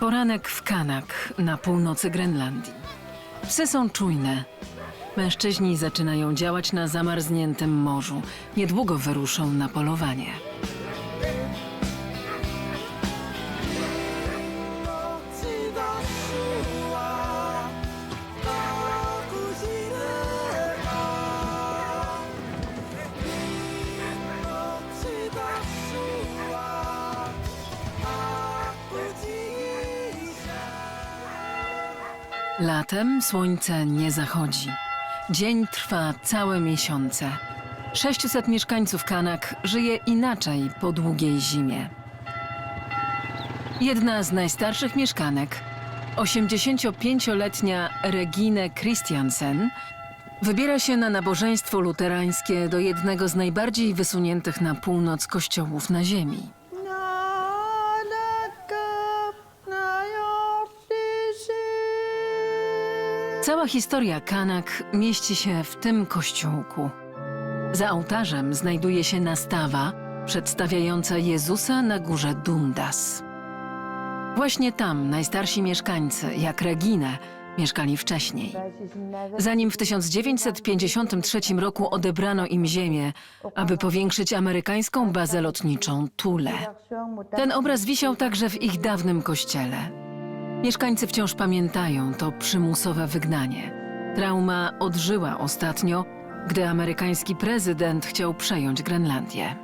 Poranek w Kanak na północy Grenlandii. Psy są czujne. Mężczyźni zaczynają działać na zamarzniętym morzu. Niedługo wyruszą na polowanie. Słońce nie zachodzi. Dzień trwa całe miesiące. 600 mieszkańców Kanak żyje inaczej po długiej zimie. Jedna z najstarszych mieszkanek, 85-letnia Regine Christiansen, wybiera się na nabożeństwo luterańskie do jednego z najbardziej wysuniętych na północ kościołów na ziemi. Cała historia Kanak mieści się w tym kościółku. Za ołtarzem znajduje się nastawa przedstawiająca Jezusa na górze Dundas. Właśnie tam najstarsi mieszkańcy, jak Reginę, mieszkali wcześniej. Zanim w 1953 roku odebrano im ziemię, aby powiększyć amerykańską bazę lotniczą Tule. Ten obraz wisiał także w ich dawnym kościele. Mieszkańcy wciąż pamiętają to przymusowe wygnanie. Trauma odżyła ostatnio, gdy amerykański prezydent chciał przejąć Grenlandię.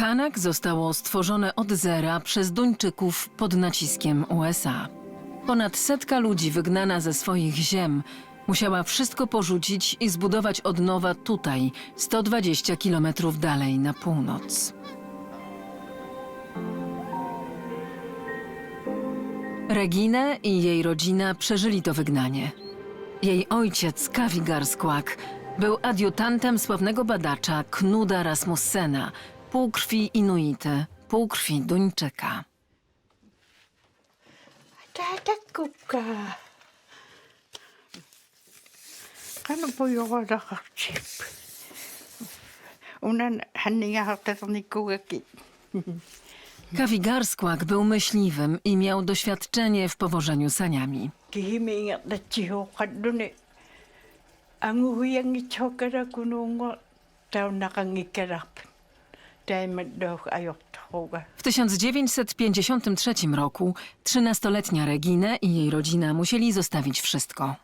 Kanak zostało stworzone od zera przez Duńczyków pod naciskiem USA. Ponad setka ludzi wygnana ze swoich ziem musiała wszystko porzucić i zbudować od nowa tutaj, 120 kilometrów dalej na północ. Reginę i jej rodzina przeżyli to wygnanie. Jej ojciec, Kavigar Skłak, był adiutantem sławnego badacza Knuda Rasmussena, półkrwi Inuity, półkrwi Duńczyka. Tata kubka. Kano po jowada kaksip. Unan hannia hartatnikugaki. Kawigarskłak był myśliwym i miał doświadczenie w powożeniu saniami. Kihimingat na cihokat duni. Ang huyang itchokara kunungo tao nakangikarap. W 1953 roku 13-letnia Reginę i jej rodzina musieli zostawić wszystko.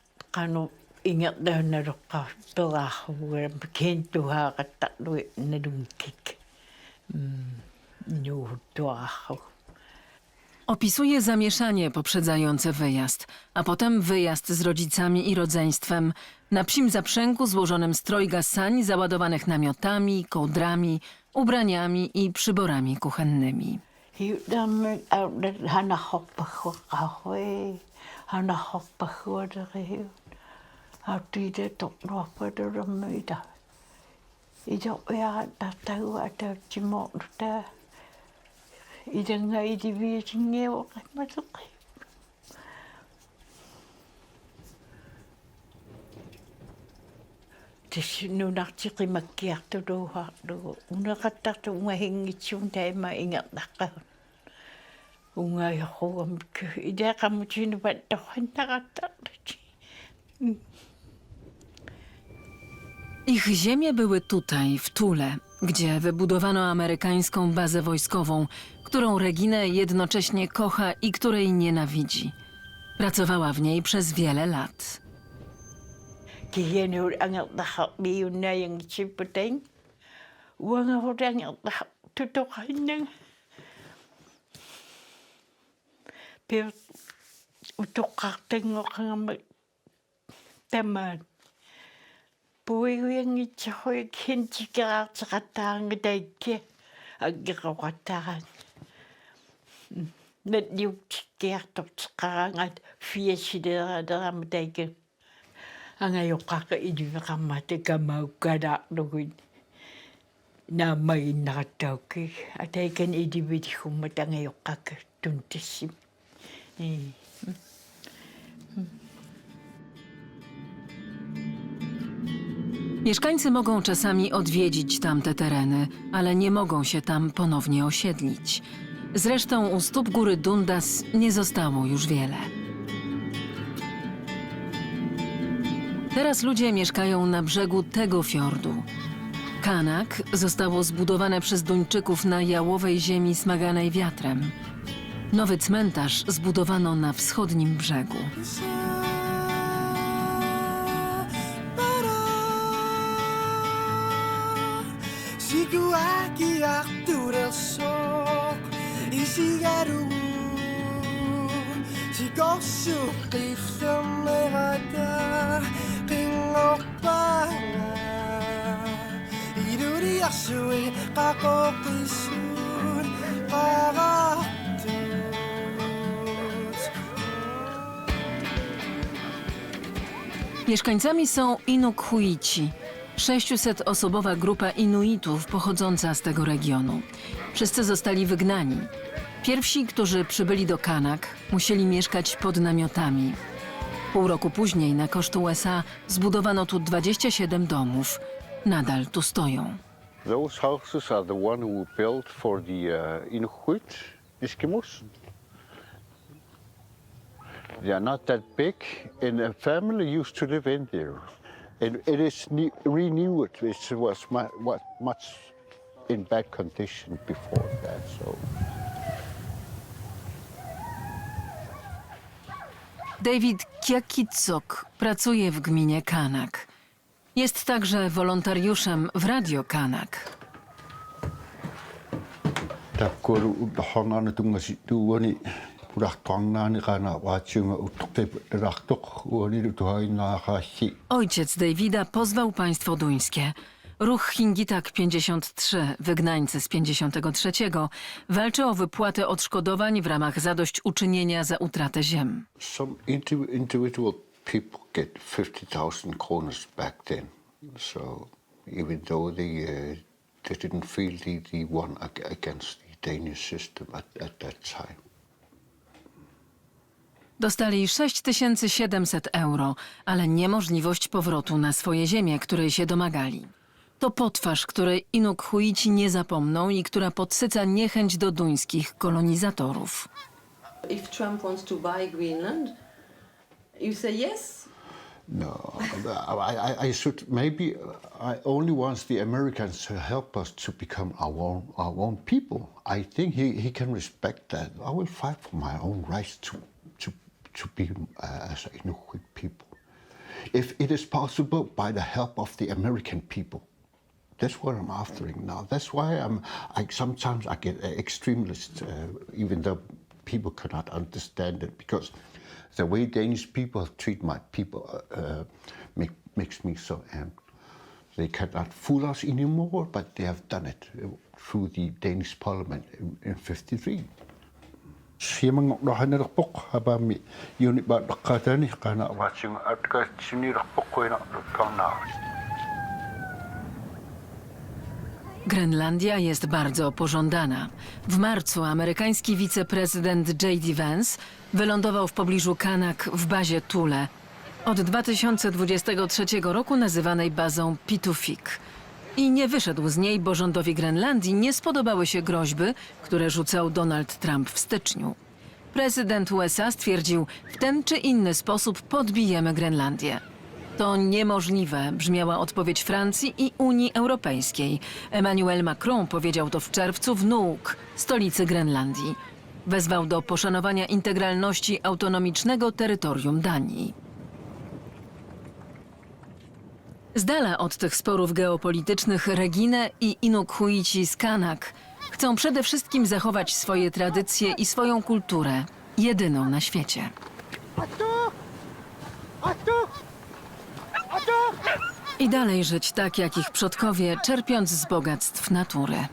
Opisuje zamieszanie poprzedzające wyjazd, a potem wyjazd z rodzicami i rodzeństwem. Na psim zaprzęgu złożonym z trojga sań załadowanych namiotami, kołdrami, ubraniami i przyborami kuchennymi. hiutammi aullat hanarrorpagguaqarrui hanarrorpagguateriu autiite tornuarpatulermuita itorpiara tartagua atautsimooruta ilangaitiviisingiavoqimmateqi тиссуннунартиқимаккиартулуугаарлугу унеқаттарту унгахингитсуун таима ингернаққагун унгаайорругамикку илиақаммутинупат торханнақаттарлути Ich ziemie były tutaj, w Tule, gdzie wybudowano amerykańską bazę wojskową, którą Reginę jednocześnie kocha i której nienawidzi. Pracowała w niej przez wiele lat. Kihian hur angat na hak biu na yang chiputeng. Wang hur angat na hak tutok hinang. Pir te kak tengok ngamak taman. Pui huyang ichahoy ik sakataang daikya. Agkakawataang. Net nieuwtje keert op het schaar uit vier sideren aan de iluveqarmata kamaukkalaarluguit наамаги нараттаукки атайкан иливилихумма тангайоққак тунтассим и Mieszkańcy mogą czasami odwiedzić tamte tereny, ale nie mogą się tam ponownie osiedlić. Zresztą u stóp góry Dundas nie zostało już wiele. Teraz ludzie mieszkają na brzegu tego fiordu. Kanak zostało zbudowane przez Duńczyków na jałowej ziemi smaganej wiatrem. Nowy cmentarz zbudowano na wschodnim brzegu. 시구하기 악두렸어 이 시가루 시고수 있어 내가 다 빙옥바 이루리 약수이 가고 있은 가가두 Mieszkańcami są Inukhuici, 600-osobowa grupa Inuitów pochodząca z tego regionu. Wszyscy zostali wygnani. Pierwsi, którzy przybyli do Kanak, musieli mieszkać pod namiotami. Pół roku później na koszt USA zbudowano tu 27 domów. Nadal tu stoją. Those houses are the one who built for the uh, Inuit Eskimos. They are not that big, and a family used to live in there. And it is ne- renewed. It was mu- wa- much in bad condition before that. So David Kiakitsok pracuje w gminie Kanak. Jest także wolontariuszem w Radio Kanak. hahi. Ojciec Davida pozwał państwo duńskie. Ruch Hingitak 53, wygnańcy z 53, walczy o wypłatę odszkodowań w ramach zadośćuczynienia za utratę ziem. Some indi- individual people get 50,000 kroners back then. So even though they, uh, they didn't feel the, the one ag- against the Danish system at, at that time. Dostali 6700 euro, ale niemożliwość powrotu na swoje ziemię, której się domagali. To potwarz, której Inukhuici nie zapomną i która podsyca niechęć do duńskich kolonizatorów. If Trump wants to buy Greenland, you say yes? No, I, I, I should maybe I only wants the Americans to help us to become our own, our own people. I think he, he can respect that. I will fight for my own rights to to to be uh, as Inuit people, if it is possible by the help of the American people. That's what I'm after now. That's why I'm. I sometimes I get extremist, uh, even though people cannot understand it, because the way Danish people treat my people uh, uh, make, makes me so angry. They cannot fool us anymore, but they have done it uh, through the Danish Parliament in, in '53. Siemang rohanerpok habami unit ba dakatani kana watching atka sinirpok ko na kana. Grenlandia jest bardzo pożądana. W marcu amerykański wiceprezydent J.D. Vance wylądował w pobliżu Kanak w bazie Tule, od 2023 roku nazywanej bazą Pitufik. I nie wyszedł z niej, bo rządowi Grenlandii nie spodobały się groźby, które rzucał Donald Trump w styczniu. Prezydent USA stwierdził, w ten czy inny sposób podbijemy Grenlandię. To niemożliwe, brzmiała odpowiedź Francji i Unii Europejskiej. Emmanuel Macron powiedział to w czerwcu w Nuuk, stolicy Grenlandii. Wezwał do poszanowania integralności autonomicznego terytorium Danii. Z dala od tych sporów geopolitycznych Reginę i Inukhuici z Kanak chcą przede wszystkim zachować swoje tradycje i swoją kulturę, jedyną na świecie. I dalej żyć tak jak ich przodkowie, czerpiąc z bogactw natury.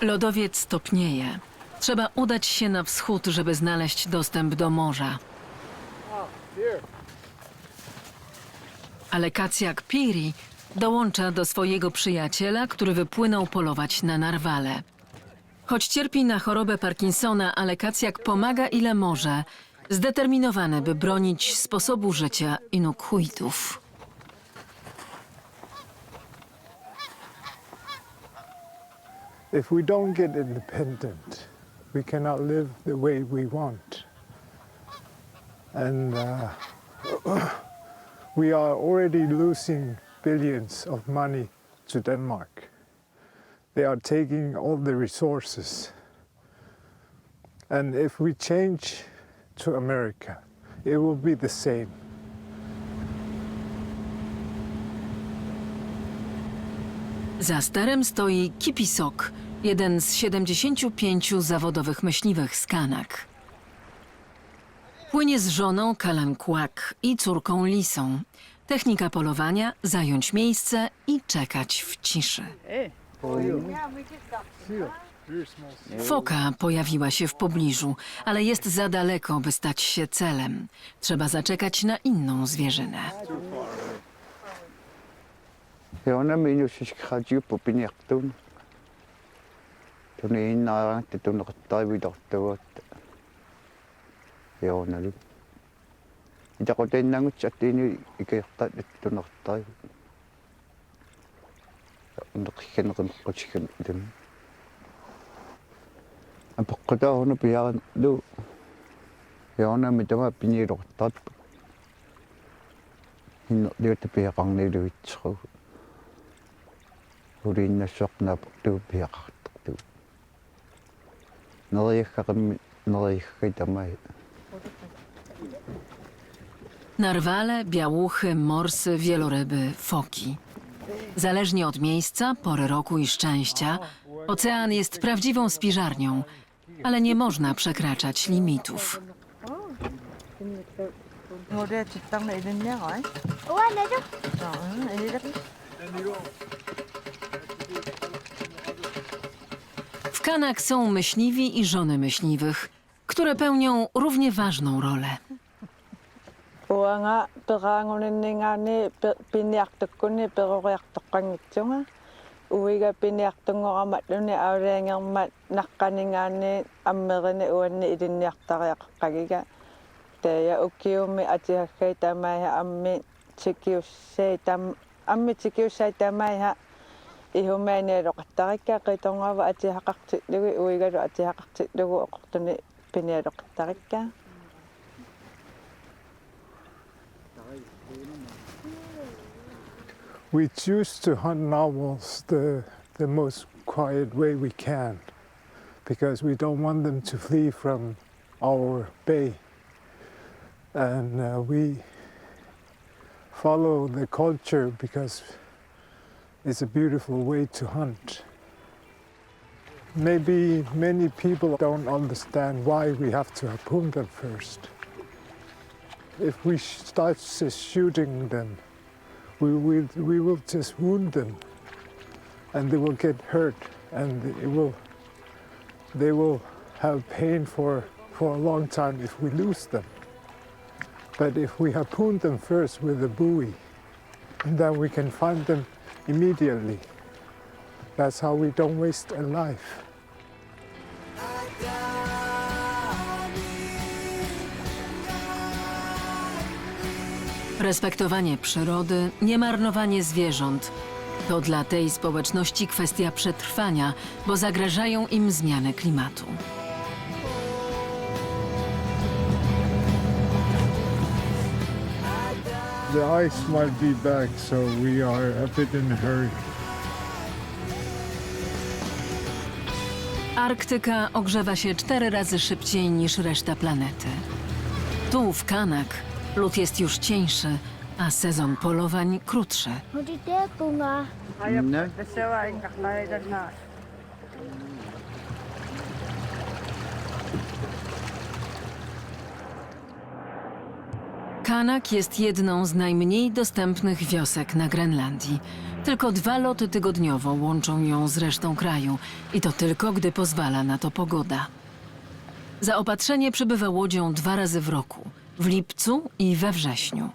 Lodowiec topnieje. Trzeba udać się na wschód, żeby znaleźć dostęp do morza. Ale Kacjak Piri Dołącza do swojego przyjaciela, który wypłynął polować na narwale. Choć cierpi na chorobę Parkinsona, ale Kacjak pomaga ile może, zdeterminowany, by bronić sposobu życia Inuktitów. If we don't get independent, we cannot live the way we want. And uh, we are already losing billions of money to Denmark. They are taking all the resources. And if we change to America, it will be the same. Za sterem stoi Kipisok, jeden z 75 zawodowych myśliwych z Kanak. Płynie z żoną Kalan Kłak i córką Lisą. Technika polowania zająć miejsce i czekać w ciszy. Foka pojawiła się w pobliżu, ale jest za daleko, by stać się celem. Trzeba zaczekać na inną zwierzynę. Yona minyo siskhajiu pupiniaqtun. Tuni innaarang tutuneqtarvitortugut. Yonali. Itaqutinnangut attiini ikeertat tutunertari. Neqikkaneqimqqutikkam itun. Apoqqutaaruna piaran lu. Yona mitama piniilortat. Hinno liuta piaqarniluitseru. uliinnassоqnaap tuupiaqartu neriakkaqammi neriakkai tamai Narwale, białuchy, morsy, wieloryby, foki. Zależnie od miejsca, pory roku i szczęścia, ocean jest prawdziwą spiżarnią, ale nie można przekraczać limitów. Ngồi chụp tông này lên nhá hỏi. Ủa anh đây chứ Rồi, đi đó. W Kanak są myśliwi i żony myśliwych, które pełnią równie ważną rolę. Peqoriartoqqangitsunga. Uiga piniartungoramalluni auliangermat naqqaningaani ammerini uanni ilinniartariaqaqiga. Teya ukiumi atihaggai tamaiha ammi tikiussai tam ammi tikiussai tamaiha ihumaani loqattarikka qitongava atihaqartitlugi uigalu atihaqartitlugu oqortuni pinialoqattarikka. We choose to hunt narwhals the, the most quiet way we can because we don't want them to flee from our bay. And uh, we follow the culture because it's a beautiful way to hunt. Maybe many people don't understand why we have to harpoon them first. If we start shooting them, we will, we will just wound them and they will get hurt and it will, they will have pain for, for a long time if we lose them. But if we harpoon them first with a buoy, then we can find them immediately. That's how we don't waste a life. Respektowanie przyrody, niemarnowanie zwierząt to dla tej społeczności kwestia przetrwania, bo zagrażają im zmiany klimatu. The ice might be back, so we are a bit in a hurry. Arktyka ogrzewa się cztery razy szybciej niż reszta planety. Tu, w Kanak, lód jest już cieńszy, a sezon polowań krótszy. Na. Kanak jest jedną z najmniej dostępnych wiosek na Grenlandii. Tylko dwa loty tygodniowo łączą ją z resztą kraju i to tylko, gdy pozwala na to pogoda. Zaopatrzenie przybywa łodzią dwa razy w roku, w lipcu i we wrześniu.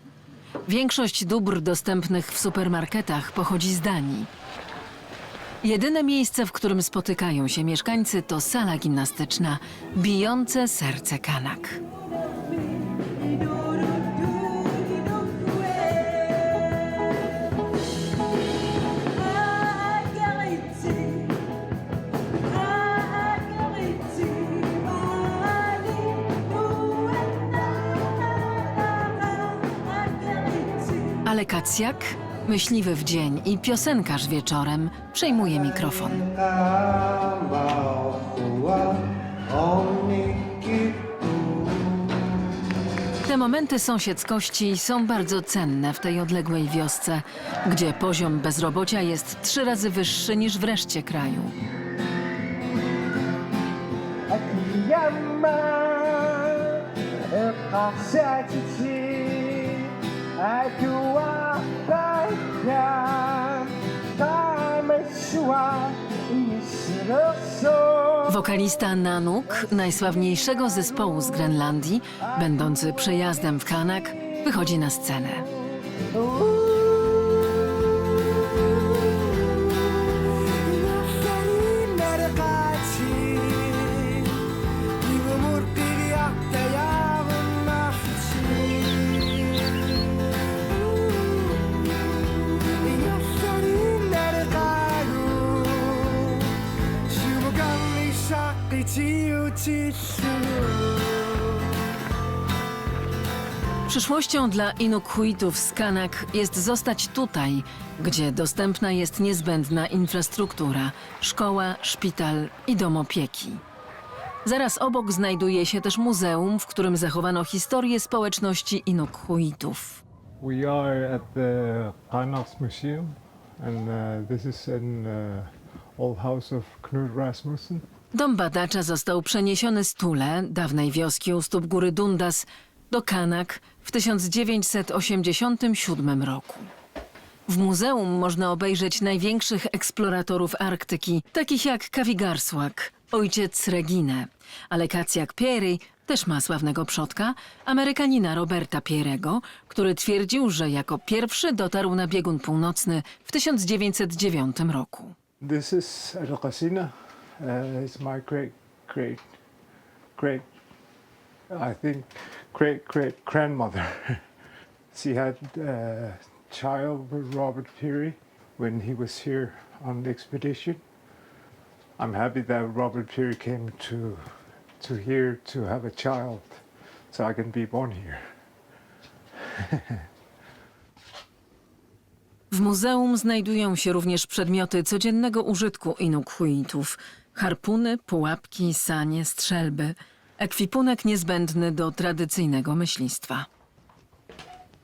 Większość dóbr dostępnych w supermarketach pochodzi z Danii. Jedyne miejsce, w którym spotykają się mieszkańcy, to sala gimnastyczna, bijące serce Kanak. Ale Kacjak, myśliwy w dzień i piosenkarz wieczorem, przejmuje mikrofon. Te momenty sąsiedzkości są bardzo cenne w tej odległej wiosce, gdzie poziom bezrobocia jest trzy razy wyższy niż w reszcie kraju. Wokalista Nanuk, najsławniejszego zespołu z Grenlandii, będący przejazdem w Kanak, wychodzi na scenę. Przyszłością dla Inuktitów z Kanak jest zostać tutaj, gdzie dostępna jest niezbędna infrastruktura szkoła, szpital i dom opieki. Zaraz obok znajduje się też muzeum, w którym zachowano historię społeczności Inuktitów. We are at the Reinhardt Museum, and uh, this is an uh, old house of Knut Rasmussen. Dom badacza został przeniesiony z Tule, dawnej wioski u stóp góry Dundas, do Kanak w 1987 roku. W muzeum można obejrzeć największych eksploratorów Arktyki, takich jak Kawigarsłak, ojciec Regine, ale Kacjak Piery też ma sławnego przodka, Amerykanina Roberta Pierego, który twierdził, że jako pierwszy dotarł na biegun północny w 1909 roku. This is Rokasina. Uh, it's my great, great, great, I think, great, great grandmother. she had a child with Robert Peary when he was here on the expedition. I'm happy that Robert Peary came to, to here to have a child so I can be born here. W muzeum znajdują się również przedmioty codziennego użytku Inuktitów. Harpuny, pułapki, sanie, strzelby. Ekwipunek niezbędny do tradycyjnego myślistwa.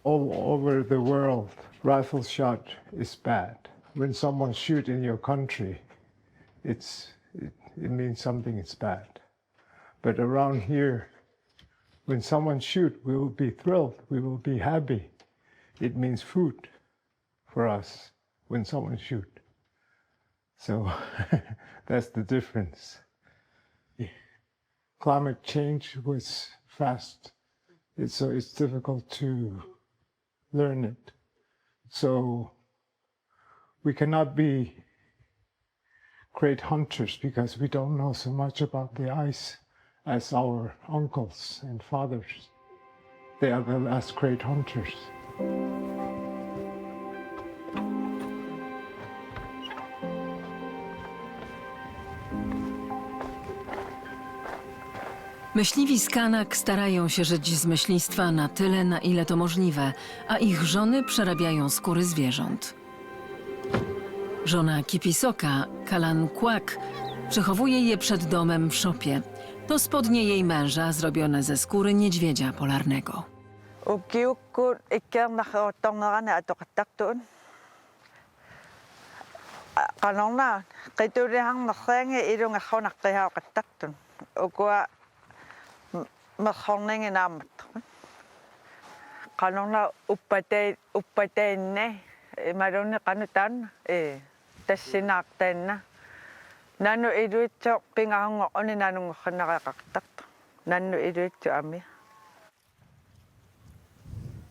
all over the world, rifle shot is bad. When someone shoot in your country, it's it, it means something is bad. But around here, when someone shoot, we will be thrilled. We will be happy. It means food for us when someone shoot. So that's the difference. Climate change was fast. It's, so it's difficult to learn it. So we cannot be great hunters because we don't know so much about the ice as our uncles and fathers. They are the last great hunters. Myśliwi z Kanak starają się żyć z myślistwa na tyle, na ile to możliwe, a ich żony przerabiają skóry zwierząt. Żona Kipisoka, Kalan Kłak, przechowuje je przed domem w szopie. To spodnie jej męża zrobione ze skóry niedźwiedzia polarnego. Ukiukkut ikkeernarruuttornerana atoqattaqtuun. Qanorna qituriharnersaangi ilungarrunaqqihaoqattaqtun. Ukua merhorningi naammattorpun. Qanorna uppatei uppateinne imalunni qanutaan e tassinaartaanna. Nanu iluitso pingahungoquni nanungorrinaqaqartaqtu. Nannu iluitso amia.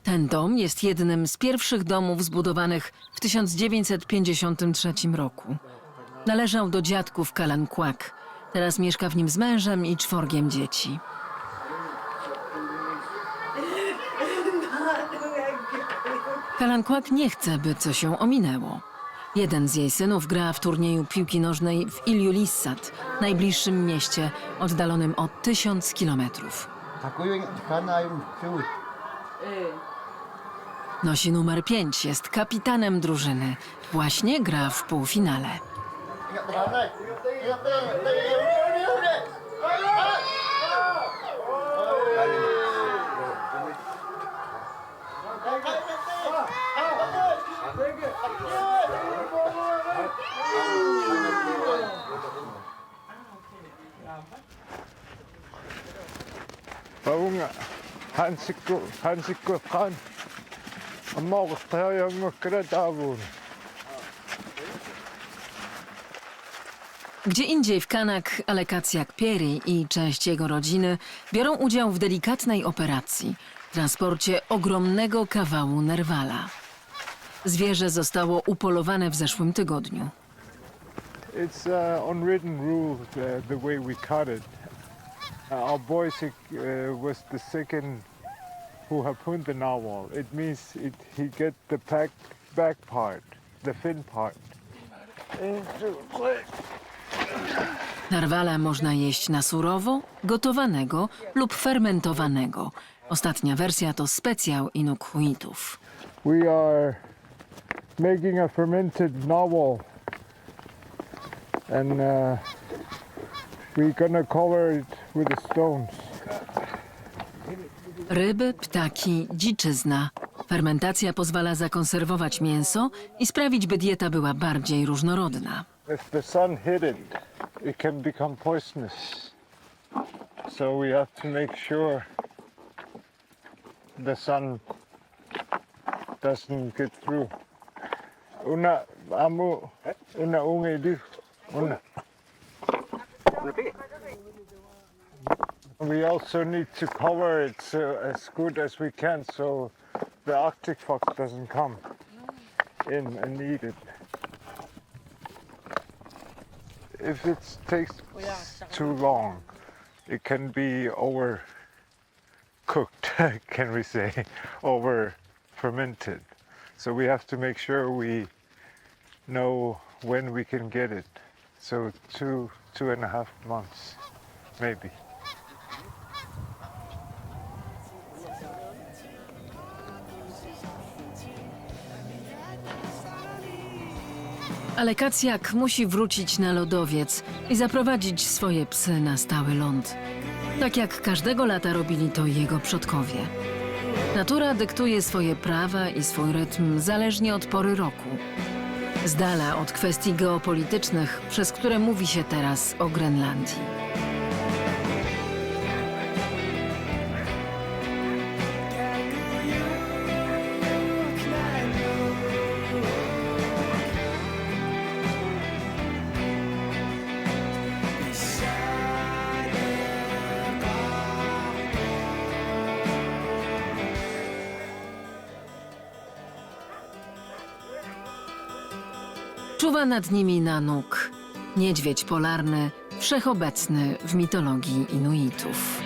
Ten dom jest jednym z pierwszych domów zbudowanych w 1953 roku. Należał do dziadków Kalankwak. Teraz mieszka w nim z mężem i czworgiem dzieci. Kalankwak nie chce, by coś ją ominęło. Jeden z jej synów gra w turnieju piłki nożnej w Ilulissat, najbliższym mieście oddalonym o tysiąc kilometrów. Nosi numer 5, jest kapitanem drużyny. Właśnie gra w półfinale. Kan. Amma tayo mo kretawun. Gdzie indziej w Kanak Alekacjak Pieri i część jego rodziny biorą udział w delikatnej operacji transporcie ogromnego kawału nerwala. Zwierzę zostało upolowane w zeszłym tygodniu. It's uh, unwritten rule uh, the way we cut it. Uh, our boy sick, uh, was the second who harpooned the narwhal. It means it, he get the back, back part, the fin part. Narwala można jeść na surowo, gotowanego lub fermentowanego. Ostatnia wersja to specjał Inukhuitów. We are making a fermented narwhal, and uh, we're gonna cover it with the stones. Ryby, ptaki, dziczyzna. Fermentacja pozwala zakonserwować mięso i sprawić, by dieta była bardziej różnorodna. If the sun hit it, it can become poisonous. So we have to make sure the sun doesn't get through. Una amu una unge du una. We also need to cover it as good as we can so the Arctic fox doesn't come in and eat it. if it takes too long, it can be overcooked, can we say, over fermented. So we have to make sure we know when we can get it. So two, two and a half months, maybe. Alekacjak musi wrócić na lodowiec i zaprowadzić swoje psy na stały ląd. Tak jak każdego lata robili to jego przodkowie. Natura dyktuje swoje prawa i swój rytm zależnie od pory roku. Z dala od kwestii geopolitycznych, przez które mówi się teraz o Grenlandii. Czuwa nad nimi Nanuk, niedźwiedź polarny, wszechobecny w mitologii Inuitów.